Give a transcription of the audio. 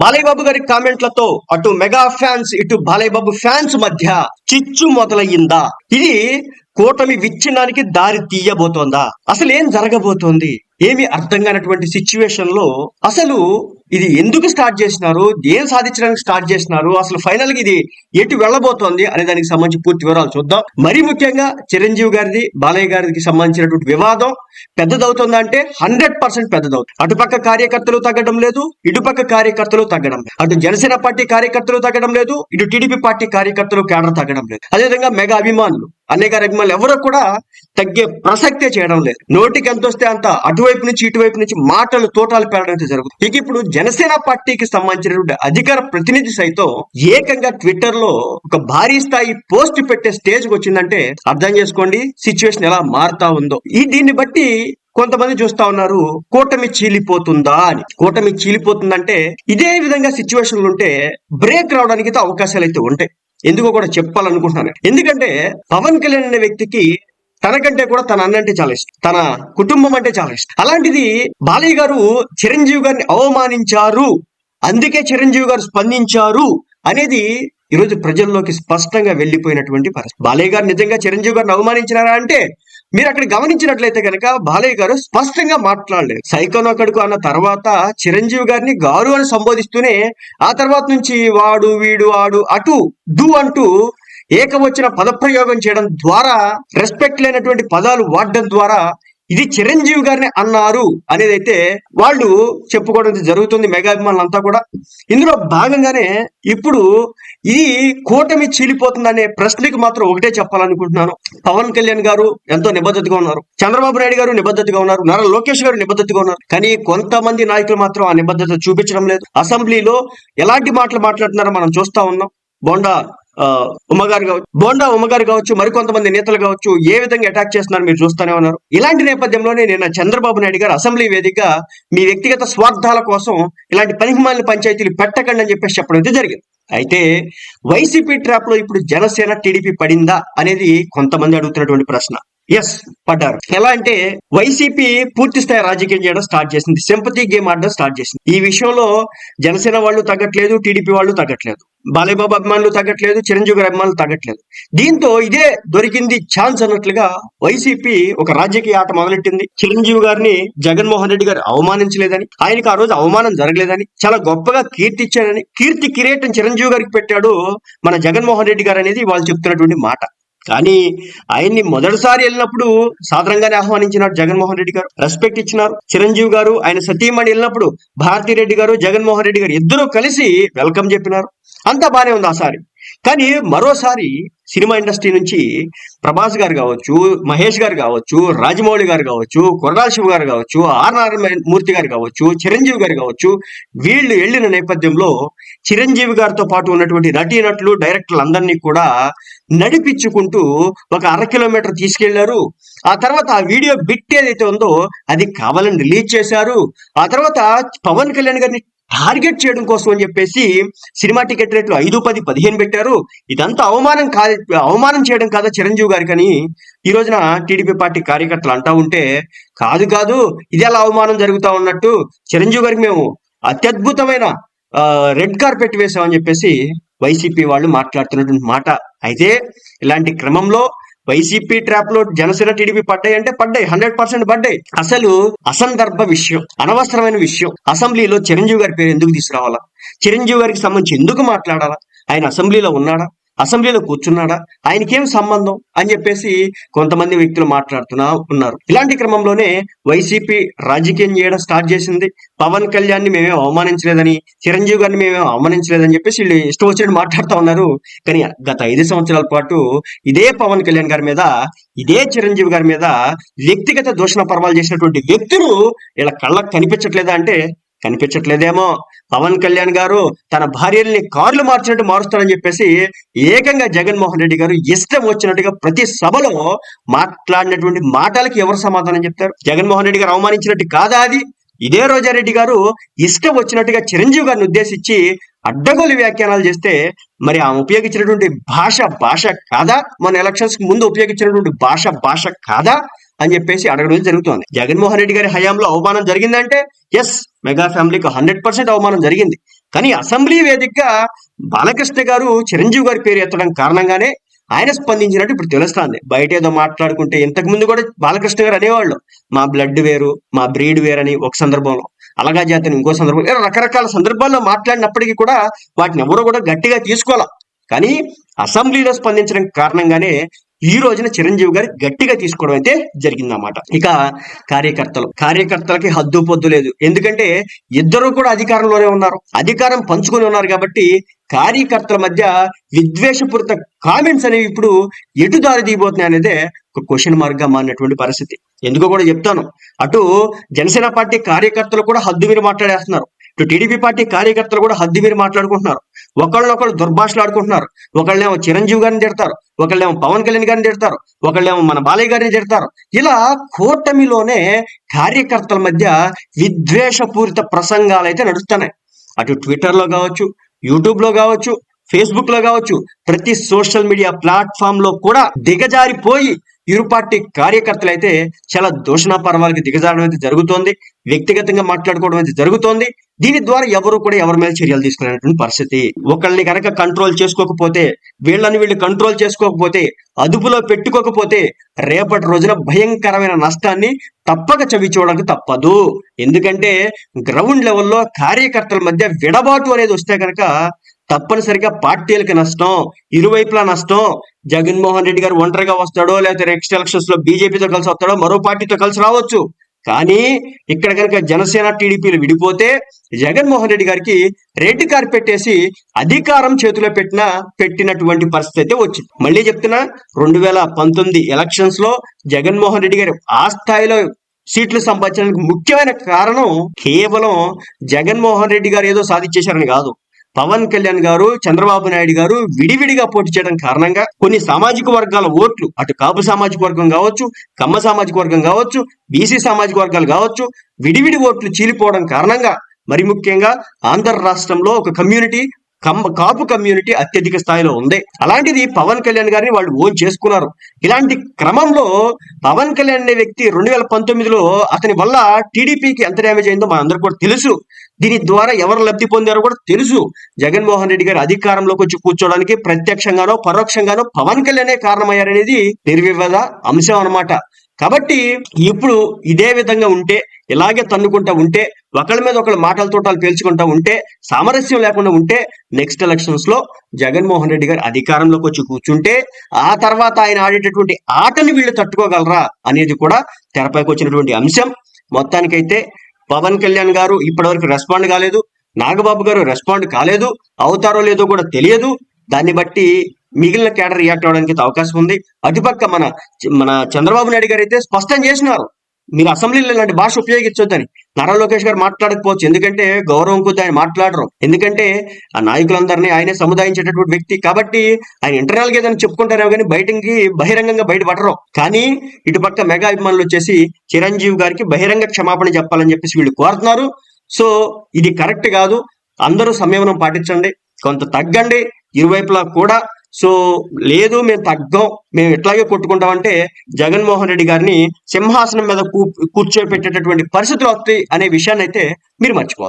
బాలయ్య బాబు గారి కామెంట్లతో అటు mega fans ఇటు బాలయ్య బాబు ఫ్యాన్స్ మధ్య చిచ్చు మొదలయ్యిందా? ఇది కూటమి విచ్ఛిన్నానికి దారి తీయబోతోందా? అసలు ఏం జరగబోతోంది? ఏమి అర్థం కానటువంటి సిచ్యువేషన్లో అసలు ఇది ఎందుకు స్టార్ట్ చేసినారు? ఏం సాధించడానికి స్టార్ట్ చేసినారు? అసలు ఫైనల్గా ఇది ఎటు వెళ్ళబోతోంది అనే దానికి సంబంధించి పూర్తి వివరాలు చూద్దాం. మరీ ముఖ్యంగా చిరంజీవి గారిది బాలయ్య గారికి సంబంధించినటువంటి వివాదం పెద్దదవుతుందంటే హండ్రెడ్ పర్సెంట్ పెద్దదవుతుంది. అటుపక్క కార్యకర్తలు తగ్గడం లేదు ఇటుపక్క కార్యకర్తలు తగ్గడం అటు జనసేన పార్టీ కార్యకర్తలు తగ్గడం లేదు ఇటు టీడీపీ పార్టీ కార్యకర్తలు కేడర్ తగ్గడం లేదు. అదేవిధంగా మెగా అభిమానులు. అనేక రకమాలు ఎవరు కూడా తగ్గే ప్రసక్తే చేయడం లేదు. నోటికి ఎంత వస్తే అంత అటువైపు నుంచి ఇటువైపు నుంచి మాటలు తోటాలు పెరగడం అయితే జరుగుతుంది. ఇక ఇప్పుడు జనసేన పార్టీకి సంబంధించినటువంటి అధికార ప్రతినిధి సైతం ఏకంగా ట్విట్టర్లో ఒక భారీ స్థాయి పోస్ట్ పెట్టే స్టేజ్ వచ్చిందంటే అర్థం చేసుకోండి సిచ్యువేషన్ ఎలా మారుతా ఉందో. ఈ దీన్ని బట్టి కొంతమంది చూస్తా ఉన్నారు కూటమి చీలిపోతుందా అని. కూటమి చీలిపోతుందంటే ఇదే విధంగా సిచ్యువేషన్లు ఉంటే బ్రేక్ రావడానికి అయితే అవకాశాలు అయితే ఉంటాయి. ఎందుకో కూడా చెప్పాలనుకుంటున్నాను. ఎందుకంటే పవన్ కళ్యాణ్ అనే వ్యక్తికి తనకంటే కూడా తన అన్న అంటే చాలా ఇష్టం. తన కుటుంబం అంటే చాలా ఇష్టం. అలాంటిది బాలయ్య గారు చిరంజీవి గారిని అవమానించారు. అందుకే చిరంజీవి గారు స్పందించారు అనేది ఈరోజు ప్రజల్లోకి స్పష్టంగా వెళ్ళిపోయినటువంటి పరిస్థితి. బాలయ్య గారు నిజంగా చిరంజీవి గారిని అవమానించినారా అంటే మీరు అక్కడ గమనించినట్లయితే కనుక బాలయ్య గారు స్పష్టంగా మాట్లాడలేదు. సైకోనొకడుకు అన్న తర్వాత చిరంజీవి గారిని గారు అని సంబోధిస్తూనే ఆ తర్వాత నుంచి వాడు వీడు ఆడు అటు డు అంటూ ఏకవచన పదప్రయోగం చేయడం ద్వారా రెస్పెక్ట్ లేనటువంటి పదాలు వాడడం ద్వారా ఇది చిరంజీవి గారిని అన్నారు అనేది అయితే వాళ్ళు చెప్పుకోవడం జరుగుతుంది మెగా అభిమానులంతా కూడా. ఇందులో భాగంగానే ఇప్పుడు ఇది కూటమి చీలిపోతుందనే ప్రశ్నకి మాత్రం ఒకటే చెప్పాలనుకుంటున్నాను. పవన్ కళ్యాణ్ గారు ఎంతో నిబద్ధతగా ఉన్నారు. చంద్రబాబు నాయుడు గారు నిబద్ధతగా ఉన్నారు. నారా లోకేష్ గారు నిబద్ధతగా ఉన్నారు. కానీ కొంతమంది నాయకులు మాత్రం ఆ నిబద్ధత చూపించడం లేదు. అసెంబ్లీలో ఎలాంటి మాటలు మాట్లాడుతున్నారో మనం చూస్తా ఉన్నాం. బోండా ఉమ్మగారు కావచ్చు బోండా ఉమ్మగారు కావచ్చు మరికొంతమంది నేతలు కావచ్చు ఏ విధంగా అటాక్ చేస్తున్నారు మీరు చూస్తూనే ఉన్నారు. ఇలాంటి నేపథ్యంలోనే నిన్న చంద్రబాబు నాయుడు గారు అసెంబ్లీ వేదిక మీ వ్యక్తిగత స్వార్థాల కోసం ఇలాంటి పనికిమాలిన పంచాయతీలు పెట్టకండి అని చెప్పేసి చెప్పడం అయితే జరిగింది. అయితే వైసీపీ ట్రాప్లో ఇప్పుడు జనసేన టీడీపీ పడిందా అనేది కొంతమంది అడుగుతున్నటువంటి ప్రశ్న. ఎస్ పడ్డారు. ఎలా అంటే వైసీపీ పూర్తి స్థాయి రాజకీయం చేయడం స్టార్ట్ చేసింది. సింపతి గేమ్ ఆడడం స్టార్ట్ చేసింది. ఈ విషయంలో జనసేన వాళ్ళు తగ్గట్లేదు టీడీపీ వాళ్ళు తగ్గట్లేదు. బాలయ్యబాబు అభిమానులు తగ్గట్లేదు చిరంజీవి గారి అభిమానులు తగ్గట్లేదు. దీంతో ఇదే దొరికింది ఛాన్స్ అన్నట్లుగా వైసీపీ ఒక రాజకీయ ఆట మొదలెట్టింది. చిరంజీవి గారిని జగన్మోహన్ రెడ్డి గారు అవమానించలేదని ఆయనకు ఆ రోజు అవమానం జరగలేదని చాలా గొప్పగా కీర్తి ఇచ్చానని కీర్తి కిరీటం చిరంజీవి గారికి పెట్టాడు మన జగన్మోహన్ రెడ్డి గారు అనేది వాళ్ళు చెప్తున్నటువంటి మాట. కానీ ఆయన్ని మొదటిసారి వెళ్ళినప్పుడు సాధారణంగానే ఆహ్వానించినారు జగన్మోహన్ రెడ్డి గారు. రెస్పెక్ట్ ఇచ్చినారు. చిరంజీవి గారు ఆయన సతీమణి వెళ్ళినప్పుడు భారతీ రెడ్డి గారు జగన్మోహన్ రెడ్డి గారు ఇద్దరు కలిసి వెల్కమ్ చెప్పినారు. అంతా బానే ఉంది ఆసారి కానీ మరోసారి సినిమా ఇండస్ట్రీ నుంచి ప్రభాస్ గారు కావచ్చు మహేష్ గారు కావచ్చు రాజమౌళి గారు కావచ్చు కొరడాల శివ గారు కావచ్చు ఆర్ నారాయణ మూర్తి గారు కావచ్చు చిరంజీవి గారు కావచ్చు వీళ్ళు వెళ్ళిన నేపథ్యంలో చిరంజీవి గారితో పాటు ఉన్నటువంటి నటీనటులు డైరెక్టర్లు అందరినీ కూడా నడిపించుకుంటూ ఒక అర కిలోమీటర్ తీసుకెళ్ళారు. ఆ తర్వాత ఆ వీడియో బిట్ ఏదైతే ఉందో అది కావాలని రిలీజ్ చేశారు. ఆ తర్వాత పవన్ కళ్యాణ్ గారిని టార్గెట్ చేయడం కోసం అని చెప్పేసి సినిమా టికెట్ రేట్లు ఐదు పది పదిహేను పెట్టారు. ఇదంతా అవమానం కాదు అవమానం చేయడం కాదా చిరంజీవి గారికి అని ఈ రోజున టీడీపీ పార్టీ కార్యకర్తలు అంటా ఉంటే కాదు కాదు ఇది ఎలా అవమానం జరుగుతా ఉన్నట్టు. చిరంజీవి గారికి మేము అత్యద్భుతమైన రెడ్ కార్పెట్ వేసామని చెప్పేసి వైసీపీ వాళ్ళు మాట్లాడుతున్నటువంటి మాట. అయితే ఇలాంటి క్రమంలో వైసీపీ ట్రాప్లో జనసేన టీడీపీ పడ్డాయి అంటే పడ్డాయి హండ్రెడ్ పర్సెంట్ పడ్డాయి. అసలు అసందర్భ విషయం అనవసరమైన విషయం. అసెంబ్లీలో చిరంజీవి గారి పేరు ఎందుకు తీసుకురావాలా? చిరంజీవి గారికి సంబంధించి ఎందుకు మాట్లాడాలా? ఆయన అసెంబ్లీలో ఉన్నాడా? అసెంబ్లీలో కూర్చున్నాడా? ఆయనకేం సంబంధం? అని చెప్పేసి కొంతమంది వ్యక్తులు మాట్లాడుతున్నా ఉన్నారు. ఇలాంటి క్రమంలోనే వైసీపీ రాజకీయం చేయడం స్టార్ట్ చేసింది. పవన్ కళ్యాణ్ని మేమేం అవమానించలేదని చిరంజీవి గారిని మేమేం అవమానించలేదని చెప్పేసి వీళ్ళు ఇష్టం వచ్చినట్టు మాట్లాడుతూ ఉన్నారు. కానీ గత ఐదు సంవత్సరాల పాటు ఇదే పవన్ కళ్యాణ్ గారి మీద ఇదే చిరంజీవి గారి మీద వ్యక్తిగత దూషణ పర్వాలు చేసినటువంటి వ్యక్తులు ఇలా కళ్ళకు కనిపించట్లేదా అంటే కనిపించట్లేదేమో. పవన్ కళ్యాణ్ గారు తన భార్యల్ని కార్లు మార్చినట్టు మారుస్తారని చెప్పేసి ఏకంగా జగన్మోహన్ రెడ్డి గారు ఇష్టం వచ్చినట్టుగా ప్రతి సభలో మాట్లాడినటువంటి మాటలకి ఎవరు సమాధానం చెప్తారు? జగన్మోహన్ రెడ్డి గారు అవమానించినట్టు కాదా అది? ఇదే రోజారెడ్డి గారు ఇష్టం వచ్చినట్టుగా చిరంజీవి గారిని ఉద్దేశించి అడ్డగోలు వ్యాఖ్యానాలు చేస్తే మరి ఆమె ఉపయోగించినటువంటి భాష భాష కాదా? మన ఎలక్షన్స్కి ముందు ఉపయోగించినటువంటి భాష భాష కాదా? అని చెప్పేసి అడగడం జరుగుతోంది. జగన్మోహన్ రెడ్డి గారి హయాంలో అవమానం జరిగిందంటే ఎస్ మెగా ఫ్యామిలీకి హండ్రెడ్ పర్సెంట్ అవమానం జరిగింది. కానీ అసెంబ్లీ వేదికగా బాలకృష్ణ గారు చిరంజీవి గారి పేరు ఎత్తడం కారణంగానే ఆయన స్పందించినట్టు ఇప్పుడు తెలుస్తుంది. బయట ఏదో మాట్లాడుకుంటే ఇంతకు ముందు కూడా బాలకృష్ణ గారు అనేవాళ్ళు మా బ్లడ్ వేరు మా బ్రీడ్ వేరని ఒక సందర్భంలో అలాగా జాతిని ఇంకో సందర్భం ఇలా రకరకాల సందర్భాల్లో మాట్లాడినప్పటికీ కూడా వాటిని ఎవరు కూడా గట్టిగా తీసుకోవాలి? కానీ అసెంబ్లీలో స్పందించడం కారణంగానే ఈ రోజున చిరంజీవి గారు గట్టిగా తీసుకోవడం అయితే జరిగిందన్నమాట. ఇక కార్యకర్తలు కార్యకర్తలకి హద్దు పొద్దు లేదు. ఎందుకంటే ఇద్దరు కూడా అధికారంలోనే ఉన్నారు. అధికారం పంచుకొని ఉన్నారు కాబట్టి కార్యకర్తల మధ్య విద్వేషపూరిత కామెంట్స్ అనేవి ఇప్పుడు ఎటు దారి తీయబోతున్నాయి అనేది ఒక క్వశ్చన్ మార్క్గా మారినటువంటి పరిస్థితి. ఎందుకో కూడా చెప్తాను. అటు జనసేన పార్టీ కార్యకర్తలు కూడా హద్దు మీరు మాట్లాడేస్తున్నారు. ఇటు టీడీపీ పార్టీ కార్యకర్తలు కూడా హద్దు మీరు మాట్లాడుకుంటున్నారు. ఒకళ్ళనొకళ్ళు దుర్భాషలు ఆడుకుంటున్నారు ఒకళ్ళేమో చిరంజీవి గారిని తిడతారు. ఒకళ్ళేమో పవన్ కళ్యాణ్ గారిని తిడతారు. ఒకళ్ళేమో మన బాలయ్య గారిని తిడతారు. ఇలా కూటమిలోనే కార్యకర్తల మధ్య విద్వేషపూరిత ప్రసంగాలు అయితే నడుస్తున్నాయి. అటు ట్విట్టర్లో కావచ్చు యూట్యూబ్లో కావచ్చు ఫేస్బుక్లో కావచ్చు ప్రతి సోషల్ మీడియా ప్లాట్ఫామ్లో కూడా దిగజారిపోయి ఇరు పార్టీ కార్యకర్తలు అయితే చాలా దూషణ పర్వాలకి దిగజారడం అయితే జరుగుతోంది. వ్యక్తిగతంగా మాట్లాడుకోవడం అయితే జరుగుతోంది. దీని ద్వారా ఎవరు కూడా ఎవరి మీద చర్యలు తీసుకునేటువంటి పరిస్థితి. ఒకళ్ళని కనుక కంట్రోల్ చేసుకోకపోతే వీళ్ళని వీళ్ళు కంట్రోల్ చేసుకోకపోతే అదుపులో పెట్టుకోకపోతే రేపటి రోజున భయంకరమైన నష్టాన్ని తప్పక చవి చూడడానికి తప్పదు. ఎందుకంటే గ్రౌండ్ లెవెల్లో కార్యకర్తల మధ్య విడబాటు అనేది వస్తే కనుక తప్పనిసరిగా పార్టీలకు నష్టం ఇరువైపులా నష్టం. జగన్మోహన్ రెడ్డి గారు ఒంటరిగా వస్తాడో లేకపోతే నెక్స్ట్ ఎలక్షన్స్లో బీజేపీతో కలిసి వస్తాడో మరో పార్టీతో కలిసి రావచ్చు. కానీ ఇక్కడ కనుక జనసేన టీడీపీలు విడిపోతే జగన్మోహన్ రెడ్డి గారికి రెడ్ కార్పెట్ వేసి అధికారం చేతిలో పెట్టిన పెట్టినటువంటి పరిస్థితి అయితే వచ్చింది. మళ్ళీ చెప్తున్నా రెండు వేల పంతొమ్మిది ఎలక్షన్స్లో జగన్మోహన్ రెడ్డి గారు ఆ స్థాయిలో సీట్లు సంపాదించడానికి ముఖ్యమైన కారణం కేవలం జగన్మోహన్ రెడ్డి గారు ఏదో సాధించేశారని కాదు. పవన్ కళ్యాణ్ గారు చంద్రబాబు నాయుడు గారు విడివిడిగా పోటీ చేయడం కారణంగా కొన్ని సామాజిక వర్గాల ఓట్లు అటు కాపు సామాజిక వర్గం కావచ్చు కమ్మ సామాజిక వర్గం కావచ్చు బీసీ సామాజిక వర్గాలు కావచ్చు విడివిడి ఓట్లు చీలిపోవడం కారణంగా మరి ముఖ్యంగా ఆంధ్ర రాష్ట్రంలో ఒక కమ్యూనిటీ కమ్మ కాపు కమ్యూనిటీ అత్యధిక స్థాయిలో ఉంది. అలాంటిది పవన్ కళ్యాణ్ గారిని వాళ్ళు ఓన్ చేసుకున్నారు. ఇలాంటి క్రమంలో పవన్ కళ్యాణ్ అనే వ్యక్తి రెండు వేల పంతొమ్మిదిలో అతని వల్ల టీడీపీకి ఎంత డ్యామేజ్ అయిందో మనందరూ కూడా తెలుసు. దీని ద్వారా ఎవరు లబ్ధి పొందారో కూడా తెలుసు. జగన్మోహన్ రెడ్డి గారు అధికారంలోకి వచ్చి కూర్చోవడానికి ప్రత్యక్షంగానో పరోక్షంగానో పవన్ కళ్యాణే కారణమయ్యారనేది నిర్వివాద అంశం అన్నమాట. కాబట్టి ఇప్పుడు ఇదే విధంగా ఉంటే ఇలాగే తన్నుకుంటా ఉంటే ఒకళ్ళ మీద ఒకళ్ళ మాటల తోటాలు పేల్చుకుంటా ఉంటే సామరస్యం లేకుండా ఉంటే నెక్స్ట్ ఎలక్షన్స్లో జగన్మోహన్ రెడ్డి గారు అధికారంలోకి వచ్చి కూర్చుంటే ఆ తర్వాత ఆయన ఆడేటటువంటి ఆటని వీళ్ళు తట్టుకోగలరా అనేది కూడా తెరపైకి వచ్చినటువంటి అంశం. మొత్తానికైతే పవన్ కళ్యాణ్ గారు ఇప్పటివరకు రెస్పాండ్ కాలేదు. నాగబాబు గారు రెస్పాండ్ కాలేదు. అవుతారో లేదో కూడా తెలియదు. దాన్ని బట్టి మిగిలిన కేడర్ రియాక్ట్ అవడానికి అయితే అవకాశం ఉంది. అటుపక్క మన మన చంద్రబాబు నాయుడు గారు అయితే స్పష్టం చేసినారు. మీరు అసెంబ్లీలో ఇలాంటి భాష ఉపయోగించొద్దని. నారా లోకేష్ గారు మాట్లాడకపోవచ్చు. ఎందుకంటే గౌరవం కొద్ది ఆయన మాట్లాడరు. ఎందుకంటే ఆ నాయకులందరినీ ఆయనే సముదాయించేటటువంటి వ్యక్తి కాబట్టి ఆయన ఇంటర్నల్గా ఏదైనా చెప్పుకుంటారేమో కానీ బయటకి బహిరంగంగా బయటపడరు. కానీ ఇటుపక్క మెగా అభిమానులు వచ్చేసి చిరంజీవి గారికి బహిరంగ క్షమాపణ చెప్పాలని చెప్పేసి వీళ్ళు కోరుతున్నారు. సో ఇది కరెక్ట్ కాదు. అందరూ సంయమనం పాటించండి. కొంత తగ్గండి. ఇరువైపులా కూడా సో లేదు మేము తగ్గం మేము ఎట్లాగే కొట్టుకుంటామంటే జగన్మోహన్ రెడ్డి గారిని సింహాసనం మీద కూ కూర్చోబెట్టేటటువంటి పరిస్థితులు వస్తాయి అనే విషయాన్ని అయితే మీరు మర్చిపోవద్దు.